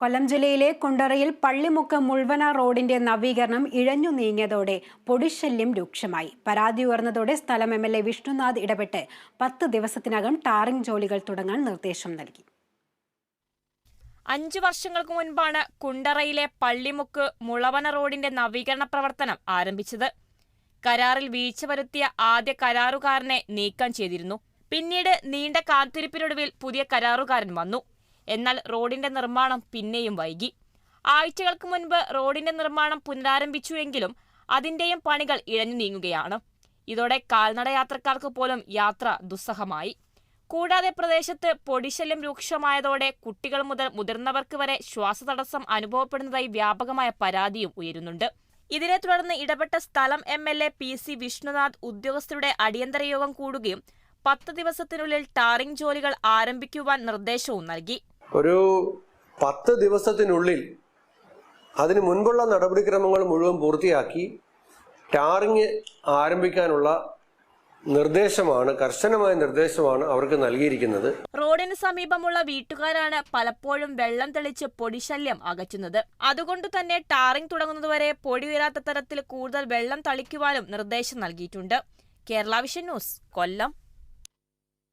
കൊല്ലം ജില്ലയിലെ കുണ്ടറയിൽ പള്ളിമുക്ക് മുൾവന റോഡിന്റെ നവീകരണം ഇഴഞ്ഞു നീങ്ങിയതോടെ പൊടിശല്യം രൂക്ഷമായി. പരാതി ഉയർന്നതോടെ സ്ഥലം എം എൽ എ വിഷ്ണുനാഥ് ഇടപെട്ട് പത്ത് ദിവസത്തിനകം ടാറിംഗ് ജോലികൾ തുടങ്ങാൻ നിർദ്ദേശം നൽകി. അഞ്ചു വർഷങ്ങൾക്ക് മുൻപാണ് കുണ്ടറയിലെ പള്ളിമുക്ക് മുളവന റോഡിന്റെ നവീകരണ പ്രവർത്തനം ആരംഭിച്ചത്. കരാറിൽ വീഴ്ച വരുത്തിയ ആദ്യ കരാറുകാരനെ നീക്കം ചെയ്തിരുന്നു. പിന്നീട് നീണ്ട കാത്തിരിപ്പിനൊടുവിൽ പുതിയ കരാറുകാരൻ വന്നു. എന്നാൽ റോഡിന്റെ നിർമ്മാണം പിന്നെയും വൈകി. ആഴ്ചകൾക്ക് മുൻപ് റോഡിന്റെ നിർമ്മാണം പുനരാരംഭിച്ചുവെങ്കിലും അതിന്റെയും പണികൾ ഇഴഞ്ഞു നീങ്ങുകയാണ്. ഇതോടെ കാൽനട യാത്രക്കാർക്ക് പോലും യാത്ര ദുസ്സഹമായി. കൂടാതെ പ്രദേശത്ത് പൊടിശല്യം രൂക്ഷമായതോടെ കുട്ടികൾ മുതൽ മുതിർന്നവർക്ക് വരെ ശ്വാസതടസ്സം അനുഭവപ്പെടുന്നതായി വ്യാപകമായ പരാതിയും ഉയരുന്നുണ്ട്. ഇതിനെ തുടർന്ന് ഇടപെട്ട സ്ഥലം M L A P C Vishnunath ഉദ്യോഗസ്ഥരുടെ അടിയന്തര യോഗം കൂടുകയും പത്ത് ദിവസത്തിനുള്ളിൽ ടാറിംഗ് ജോലികൾ ആരംഭിക്കുവാൻ നിർദ്ദേശവും നൽകി. ഒരു പത്ത് ദിവസത്തിനുള്ളിൽ അതിന് മുൻപുള്ള നടപടിക്രമങ്ങൾ മുഴുവൻ പൂർത്തിയാക്കി ടാറിങ് ആരംഭിക്കാനുള്ള നിർദ്ദേശമാണ് കർശനമായ നിർദ്ദേശമാണ് അവർക്ക് നൽകിയിരിക്കുന്നത്. റോഡിന് സമീപമുള്ള വീട്ടുകാരാണ് പലപ്പോഴും വെള്ളം തെളിച്ച് പൊടിശല്യം അകറ്റുന്നത്. അതുകൊണ്ട് തന്നെ ടാറിംഗ് തുടങ്ങുന്നതുവരെ പൊടി ഉയരാത്ത തരത്തിൽ കൂടുതൽ വെള്ളം തളിക്കുവാനും നിർദ്ദേശം നൽകിയിട്ടുണ്ട്. Kerala Vision News Kollam.